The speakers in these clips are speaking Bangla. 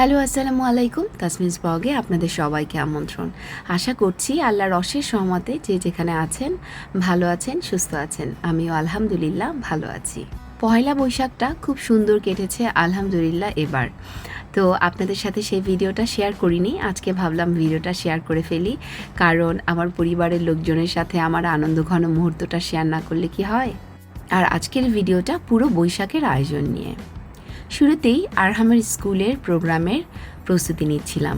হ্যালো, আসসালামু আলাইকুম। তাসমিজ ব্লগে আপনাদের সবাইকে আমন্ত্রণ। আশা করছি আল্লাহর অশেষ সহমতে যে যেখানে আছেন, ভালো আছেন, সুস্থ আছেন। আমিও আলহামদুলিল্লাহ ভালো আছি। পয়লা বৈশাখটা খুব সুন্দর কেটেছে, আলহামদুলিল্লাহ এবার। তো আপনাদের সাথে সেই ভিডিওটা শেয়ার করিনি। আজকে ভাবলাম ভিডিওটা শেয়ার করে ফেলি। কারণ আমার পরিবারের লোকজনের সাথে আমার আনন্দ ঘন মুহূর্তটা শেয়ার না করলে কি হয়? আর আজকের ভিডিওটা পুরো বৈশাখের আয়োজন নিয়ে। শুরুতেই আরহামের স্কুলের প্রোগ্রামের প্রস্তুতি নিচ্ছিলাম।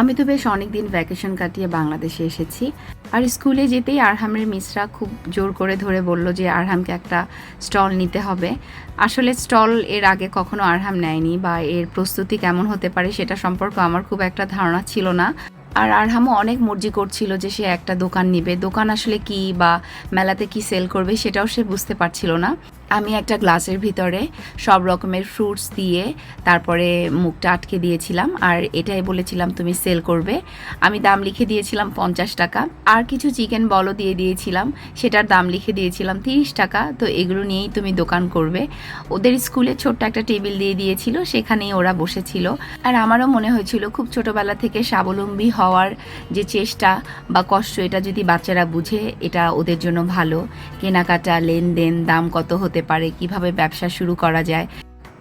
আমি তো বেশ অনেক দিন ভ্যাকেশন কাটিয়ে বাংলাদেশে এসেছি। আর স্কুলে যেতেই আরহামের মিসরা খুব জোর করে ধরে বলল যে, আরহামকে একটা স্টল নিতে হবে। আসলে স্টল এর আগে কখনো আরহাম নেয়নি বা এর প্রস্তুতি কেমন হতে পারে সেটা সম্পর্কে আমার খুব একটা ধারণা ছিল না। আর আরহামও অনেক মর্জি করছিল যে, সে একটা দোকান নিবে। দোকান আসলে কি বা মেলাতে কি সেল করবে সেটাও সে বুঝতে পারছিল না। আমি একটা গ্লাসের ভিতরে সব রকমের ফ্রুটস দিয়ে তারপরে মুখটা আটকে দিয়েছিলাম, আর এটাই বলেছিলাম তুমি সেল করবে। আমি দাম লিখে দিয়েছিলাম পঞ্চাশ টাকা। আর কিছু চিকেন বলও দিয়ে দিয়েছিলাম, সেটার দাম লিখে দিয়েছিলাম তিরিশ টাকা। তো এগুলো নিয়েই তুমি দোকান করবে। ওদের স্কুলে ছোট্ট একটা টেবিল দিয়ে দিয়েছিল, সেখানেই ওরা বসেছিল। আর আমারও মনে হয়েছিল খুব ছোটোবেলা থেকে স্বাবলম্বী হওয়ার যে চেষ্টা বা কষ্ট, এটা যদি বাচ্চারা বুঝে, এটা ওদের জন্য ভালো। কেনাকাটা, লেনদেন, দাম কত হতে পারে কীভাবে ব্যবসা শুরু করা যায়।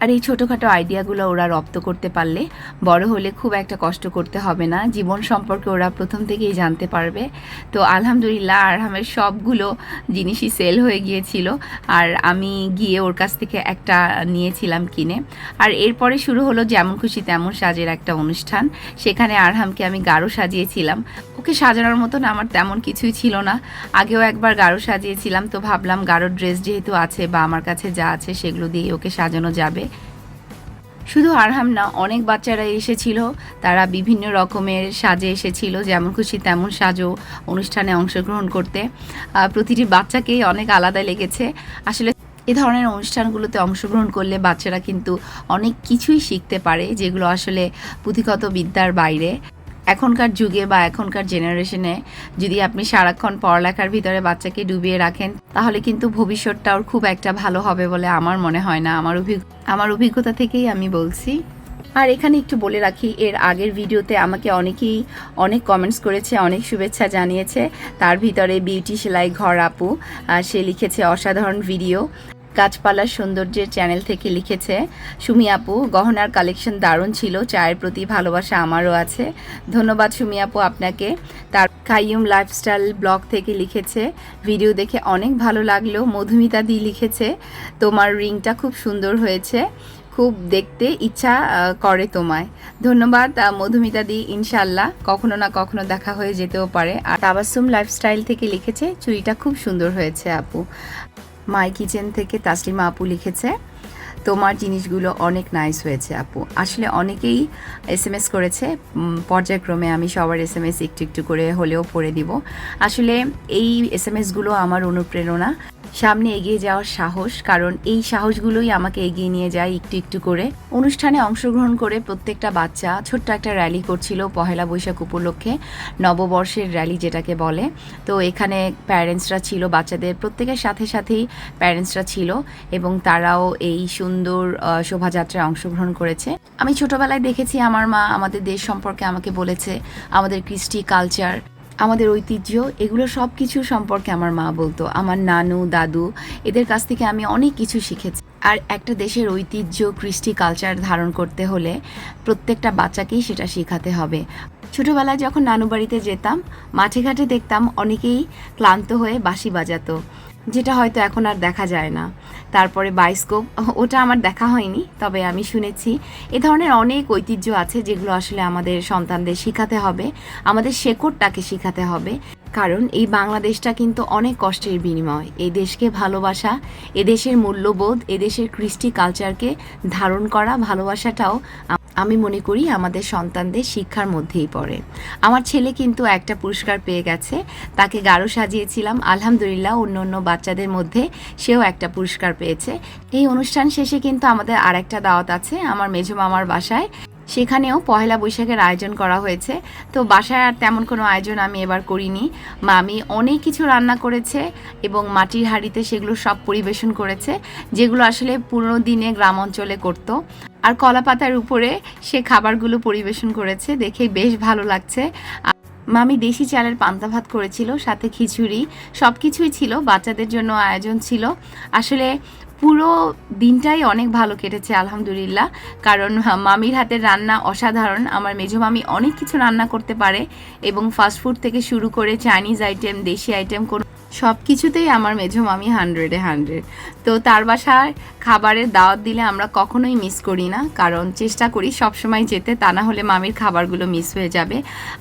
আর এই ছোটোখাটো আইডিয়াগুলো ওরা রপ্ত করতে পারলে বড় হলে খুব একটা কষ্ট করতে হবে না। জীবন সম্পর্কে ওরা প্রথম থেকেই জানতে পারবে। তো আলহামদুলিল্লাহ, আরহামের সবগুলো জিনিসই সেল হয়ে গিয়েছিল আর আমি গিয়ে ওর কাছ থেকে একটা নিয়েছিলাম কিনে। আর এরপরে শুরু হলো যেমন খুশি তেমন সাজের একটা অনুষ্ঠান। সেখানে আরহামকে আমি গাঢ় সাজিয়েছিলাম। ওকে সাজানোর মতন আমার তেমন কিছুই ছিল না। আগেও একবার গাঢ় সাজিয়েছিলাম, তো ভাবলাম গাঢ় ড্রেস যেহেতু আছে বা আমার কাছে যা আছে সেগুলো দিয়ে ওকে সাজানো যাবে। শুধু আরহাম না, অনেক বাচ্চারা এসেছিল। তারা বিভিন্ন রকমের সাজে এসেছিল, যেমন খুশি তেমন সাজও অনুষ্ঠানে অংশগ্রহণ করতে। প্রতিটি বাচ্চাকেই অনেক আলাদা লেগেছে। আসলে এ ধরনের অনুষ্ঠানগুলোতে অংশগ্রহণ করলে বাচ্চারা কিন্তু অনেক কিছুই শিখতে পারে, যেগুলো আসলে পুঁথিগত বিদ্যার বাইরে। এখনকার যুগে বা এখনকার জেনারেশনে যদি আপনি সারাক্ষণ পড়ালেখার ভিতরে বাচ্চাকে ডুবিয়ে রাখেন, তাহলে কিন্তু ভবিষ্যৎটা ওর খুব একটা ভালো হবে বলে আমার মনে হয় না। আমার অভিজ্ঞ আমার অভিজ্ঞতা থেকেই আমি বলছি। আর এখানে একটু বলে রাখি, এর আগের ভিডিওতে আমাকে অনেকেই অনেক কমেন্টস করেছে, অনেক শুভেচ্ছা জানিয়েছে। তার ভিতরে বিউটি সেলাই ঘর আপু সে লিখেছে, অসাধারণ ভিডিও গাছপালার সৌন্দর্যের চ্যানেল থেকে লিখেছে, সুমি আপু, গহনার কালেকশন দারুণ ছিল, চায়ের প্রতি ভালোবাসা আমারও আছে। ধন্যবাদ সুমি আপু আপনাকে। তার কাইয়ুম লাইফস্টাইল ব্লগ থেকে লিখেছে, ভিডিও দেখে অনেক ভালো লাগল, মধুমিতা দি লিখেছে, তোমার রিংটা খুব সুন্দর হয়েছে, খুব দেখতে ইচ্ছা করে তোমায়। ধন্যবাদ মধুমিতা দি ইনশাল্লাহ কখনো না কখনো দেখা হয়ে যেতেও পারে। আর তাবাসুম লাইফস্টাইল থেকে লিখেছে চুরিটা খুব সুন্দর হয়েছে আপু। মাই কিচেন থেকে তাসলিমা আপু লিখেছে, তোমার জিনিসগুলো অনেক নাইস হয়েছে আপু। আসলে অনেকেই এস এম এস করেছে পর্যায়ক্রমে আমি সবার এস এম এস একটু একটু করে হলেও পড়ে দিব আসলে এই এস এম এসগুলো আমার অনুপ্রেরণা। সামনে এগিয়ে যাওয়ার সাহস, কারণ এই সাহসগুলোই আমাকে এগিয়ে নিয়ে যায় একটু একটু করে। অনুষ্ঠানে অংশগ্রহণ করে প্রত্যেকটা বাচ্চা ছোট্ট একটা র্যালি করছিল পহেলা বৈশাখ উপলক্ষে, নববর্ষের র্যালি যেটাকে বলে। তো এখানে প্যারেন্টসরা ছিল, বাচ্চাদের প্রত্যেকের সাথে সাথেই প্যারেন্টসরা ছিল এবং তারাও এই সুন্দর শোভাযাত্রায় অংশগ্রহণ করেছে। আমি ছোটবেলায় দেখেছি আমার মা আমাদের দেশ সম্পর্কে আমাকে বলেছে, আমাদের কৃষ্টি কালচার আমাদের ঐতিহ্য, এগুলো সব কিছু সম্পর্কে আমার মা বলতো। আমার নানু, দাদু, এদের কাছ থেকে আমি অনেক কিছু শিখেছি। আর একটা দেশের ঐতিহ্য, কৃষ্টি কালচার ধারণ করতে হলে প্রত্যেকটা বাচ্চাকেই সেটা শেখাতে হবে। ছোটোবেলায় যখন নানু বাড়িতে যেতাম, মাঠে ঘাটে দেখতাম অনেকেই ক্লান্ত হয়ে বাঁশি বাজাতো। যেটা হয়তো এখন আর দেখা যায় না। তারপরে বাইস্কোপ ওটা আমার দেখা হয়নি, তবে আমি শুনেছি। এ ধরনের অনেক ঐতিহ্য আছে যেগুলো আসলে আমাদের সন্তানদের শেখাতে হবে, আমাদের শেকড়টাকে শেখাতে হবে। কারণ এই বাংলাদেশটা কিন্তু অনেক কষ্টের বিনিময়। এই দেশকে ভালোবাসা এদেশের মূল্যবোধ এদেশের কৃষ্টি কালচারকে ধারণ করা, ভালোবাসাটাও আমি মনে করি আমাদের সন্তানদের শিক্ষার মধ্যেই পড়ে। আমার ছেলে কিন্তু একটা পুরস্কার পেয়ে গেছে, তাকে গাঢ় সাজিয়েছিলাম। আলহামদুলিল্লাহ, অন্য অন্য বাচ্চাদের মধ্যে সেও একটা পুরস্কার পেয়েছে। এই অনুষ্ঠান শেষে কিন্তু আমাদের আর একটা দাওয়াত আছে, আমার মেজো মামার বাসায়। সেখানেও পহেলা বৈশাখের আয়োজন করা হয়েছে। তো বাসায় আর তেমন কোনো আয়োজন আমি এবার করিনি। মামি অনেক কিছু রান্না করেছে এবং মাটির হাঁড়িতে সেগুলো সব পরিবেশন করেছে, যেগুলো আসলে পুরনো দিনে গ্রাম অঞ্চলে করতো। আর কলা পাতার উপরে সে খাবারগুলো পরিবেশন করেছে দেখে বেশ ভালো লাগছে। মামি দেশি চালের পান্তা ভাত করেছিল, সাথে খিচুড়ি সব কিছুই ছিল, বাচ্চাদের জন্য আয়োজন ছিল। আসলে পুরো দিনটাই অনেক ভালো কেটেছে, আলহামদুলিল্লাহ। কারণ মামির হাতের রান্না অসাধারণ। আমার মেজো মামি অনেক কিছু রান্না করতে পারে এবং ফাস্টফুড থেকে শুরু করে চাইনিজ আইটেম দেশি আইটেম কোনো সব কিছুতেই আমার মেঝো মামি হান্ড্রেডে হান্ড্রেড তো তার বাসায় খাবারের দাওয়াত দিলে আমরা কখনোই মিস করি না, কারণ চেষ্টা করি সবসময় যেতে, তা না হলে মামির খাবারগুলো মিস হয়ে যাবে।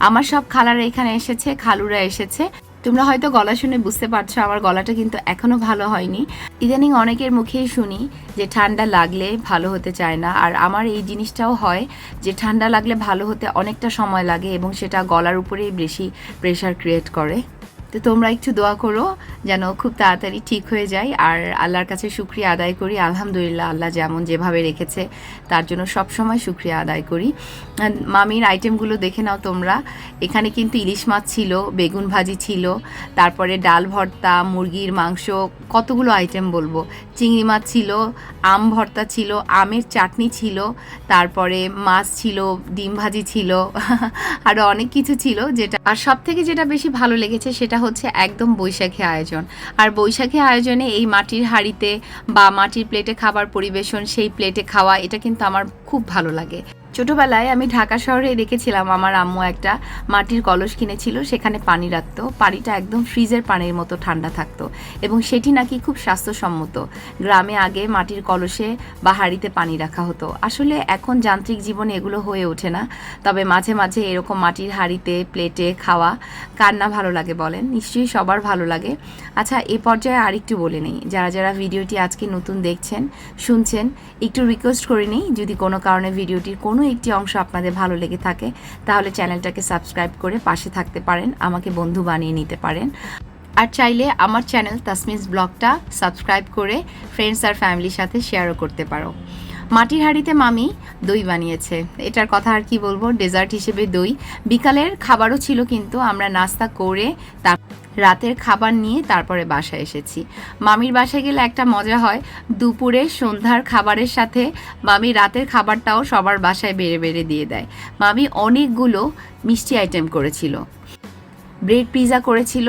আমার সব খালারা এখানে এসেছে, খালুরা এসেছে। তোমরা হয়তো গলা শুনে বুঝতে পারছ, আমার গলাটা কিন্তু এখনও ভালো হয়নি। ইদানিং অনেকের মুখেই শুনি যে ঠান্ডা লাগলে ভালো হতে চায় না, আর আমার এই জিনিসটাও হয় যে ঠান্ডা লাগলে ভালো হতে অনেকটা সময় লাগে এবং সেটা গলার উপরেই বেশি প্রেশার ক্রিয়েট করে। তো তোমরা একটু দোয়া করো যেন খুব তাড়াতাড়ি ঠিক হয়ে যায়। আর আল্লাহর কাছে শুক্রিয়া আদায় করি। আলহামদুলিল্লাহ, আল্লাহ যেমন যেভাবে রেখেছে, তার জন্য সব সময় শুক্রিয়া আদায় করি। মামির আইটেমগুলো দেখে নাও তোমরা। এখানে কিন্তু ইলিশ মাছ ছিল, বেগুন ভাজি ছিল, তারপরে ডাল ভর্তা, মুরগির মাংস, কতগুলো আইটেম বলব। চিংড়ি মাছ ছিল আম ভর্তা ছিল, আমের চাটনি ছিল, তারপরে মাছ ছিল, ডিম ভাজি ছিল আরও অনেক কিছু ছিল যেটা আর সব থেকে যেটা বেশি ভালো লেগেছে সেটা হচ্ছে একদম বৈশাখী আয়োজন। আর বৈশাখী আয়োজনে এই মাটির হাড়িতে বা মাটির প্লেটে খাবার পরিবেশন, সেই প্লেটে খাওয়া, এটা কিন্তু আমার খুব ভালো লাগে। ছোটবেলায় আমি ঢাকা শহরে দেখেছিলাম আমার আম্মু একটা মাটির কলস কিনেছিল, সেখানে পানি রাখতো। পানিটা একদম ফ্রিজের পানির মতো ঠান্ডা থাকতো এবং সেটি নাকি খুব স্বাস্থ্যসম্মত। গ্রামে আগে মাটির কলসে বা হাঁড়িতে পানি রাখা হতো। আসলে এখন যান্ত্রিক জীবনে এগুলো হয়ে ওঠে না। তবে মাঝে মাঝে এরকম মাটির হাঁড়িতে প্লেটে খাওয়া কার না ভালো লাগে বলেন। নিশ্চয়ই সবার ভালো লাগে। আচ্ছা এ পর্যায়ে আরেকটু বলে নেই। যারা যারা ভিডিওটি আজকে নতুন দেখছেন, শুনছেন, একটু রিকোয়েস্ট করে নিই। যদি কোনো কারণে ভিডিওটির কোনো একটি অংশ আপনাদের ভালো লেগে থাকে, তাহলে চ্যানেলটাকে সাবস্ক্রাইব করে পাশে থাকতে পারেন, আমাকে বন্ধু বানিয়ে নিতে পারেন। আর চাইলে আমার চ্যানেল তাসমিস ব্লগটা সাবস্ক্রাইব করে ফ্রেন্ডস আর ফ্যামিলির সাথে শেয়ারও করতে পারো। মাটির হাঁড়িতে মামি দই বানিয়েছে। এটার কথা আর কি বলব? ডেজার্ট হিসেবে দই। বিকালের খাবারও ছিল কিন্তু আমরা নাস্তা করে তার রাতের খাবার নিয়ে তারপরে বাসায় এসেছি। মামির বাসায় গেলে একটা মজা হয়। দুপুরে সন্ধ্যার খাবারের সাথে মামি রাতের খাবারটাও সবার বাসায় বেড়ে বেড়ে দিয়ে দেয়। মামি অনেকগুলো মিষ্টি আইটেম করেছিল। ব্রেড পিৎজা করেছিল।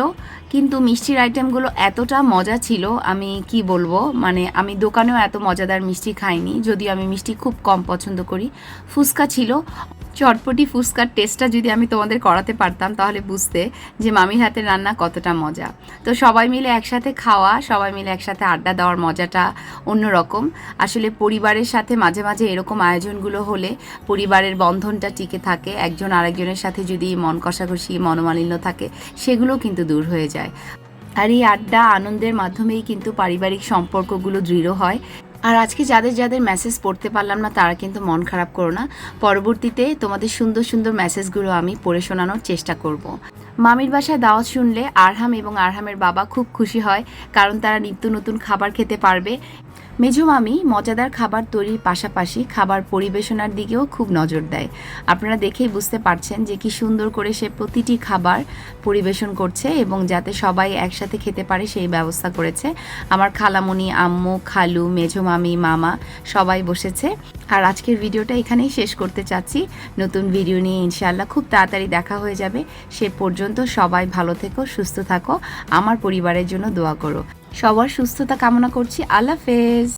কিন্তু মিষ্টির আইটেমগুলো এতটা মজা ছিল, আমি কি বলব? মানে আমি দোকানেও এত মজাদার মিষ্টি খাইনি, যদিও আমি মিষ্টি খুব কম পছন্দ করি। ফুচকা ছিল। চটপটি ফুচকার টেস্টটা যদি আমি তোমাদের করাতে পারতাম, তাহলে বুঝতে যে মামির হাতের রান্না কতটা মজা। তো সবাই মিলে একসাথে খাওয়া, সবাই মিলে একসাথে আড্ডা দেওয়ার মজাটা অন্যরকম। আসলে পরিবারের সাথে মাঝে মাঝে এরকম আয়োজনগুলো হলে পরিবারের বন্ধনটা টিকে থাকে, একজন আরেকজনের সাথে যদি মন কষাকষি, মনোমালিন্য থাকে সেগুলোও কিন্তু দূর হয়ে যায়। আর এই আড্ডা আনন্দের মাধ্যমেই কিন্তু পারিবারিক সম্পর্কগুলো দৃঢ় হয়। আর আজকে যাদের যাদের মেসেজ পড়তে পারলাম না, তারা কিন্তু মন খারাপ করো না পরবর্তীতে তোমাদের সুন্দর সুন্দর মেসেজগুলো আমি পড়ে শোনানোর চেষ্টা করব। মামির বাসায় দাওয়াত শুনলে আরহাম এবং আরহামের বাবা খুব খুশি হয়, কারণ তারা নিত্য নতুন খাবার খেতে পারবে। মেজো মামি মজাদার খাবার তৈরির পাশাপাশি খাবার পরিবেশনার দিকেও খুব নজর দেয়। আপনারা দেখেই বুঝতে পারছেন যে কি সুন্দর করে সে প্রতিটি খাবার পরিবেশন করছে এবং যাতে সবাই একসাথে খেতে পারে সেই ব্যবস্থা করেছে। আমার খালামণি, আম্মু, খালু, মেজো মামি, মামা সবাই বসেছে। আর আজকের ভিডিওটা এখানেই শেষ করতে চাচ্ছি। নতুন ভিডিও নিয়ে ইনশাআল্লাহ খুব তাড়াতাড়ি দেখা হয়ে যাবে। সে পর্যন্ত সবাই ভালো থেকো, সুস্থ থাকো। আমার পরিবারের জন্য দোয়া করো। সবার সুস্থতা কামনা করছি। আল্লাহ হাফেজ।